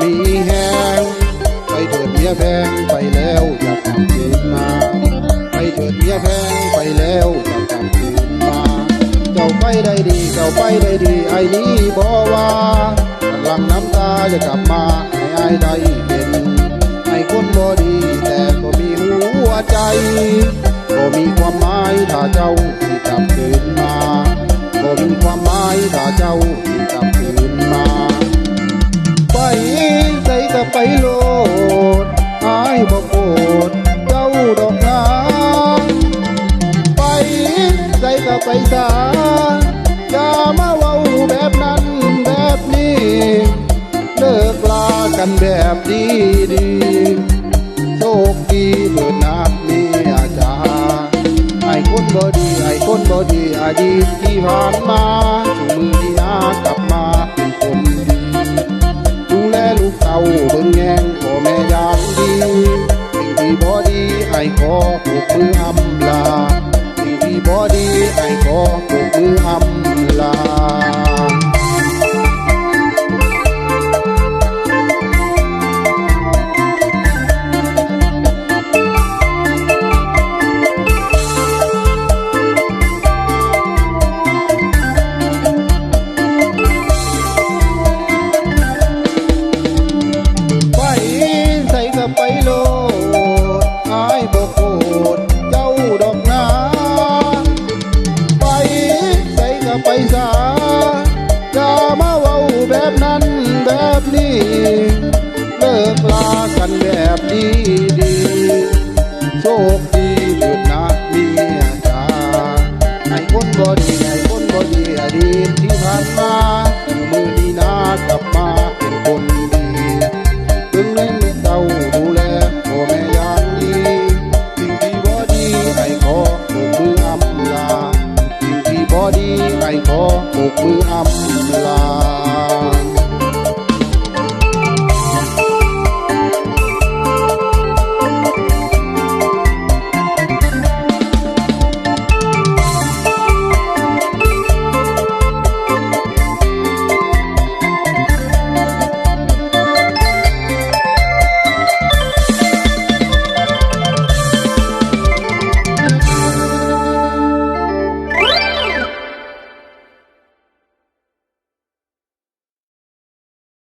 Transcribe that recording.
มีแหงไปเถิดเมียแพงไปแล้วอย่ากลับคืนมาไปเถิดเมียแพงไปแล้วอย่ากลับคืนมา เจ้าไปได้ดีเจ้าไปได้ดีไอ้นี้บอกว่าหลังน้ำตาจะกลับมาให้ไอ้ได้เห็นไอ้คนบ่ดีแต่ก็มีหัวใจก็มีความหมายถ้าเจ้าที่กลับคืนมา ส่ก็ไปสาอย่ามาเว้าแบบนั้นแบบนี้ เลิกลากันแบบดีดีโชคดีเถิดนะเมียจ๋าไอ้คนบ่ดีไอ้คนบ่ดีอดีตที่ผ่านมาชูมือที่นากลับมาเป็นคนดีดูแลลูกเต่าีที่ผ่านมามือดีนากลับมาเป็นคนดีต้องเล่นเตาดูแลพ่อแม่ยางดีสิ่งที่บอดีไอ้ขอโบกมืออำลาสิ่งที่บอดีไอ้ขอโบกมืออำลา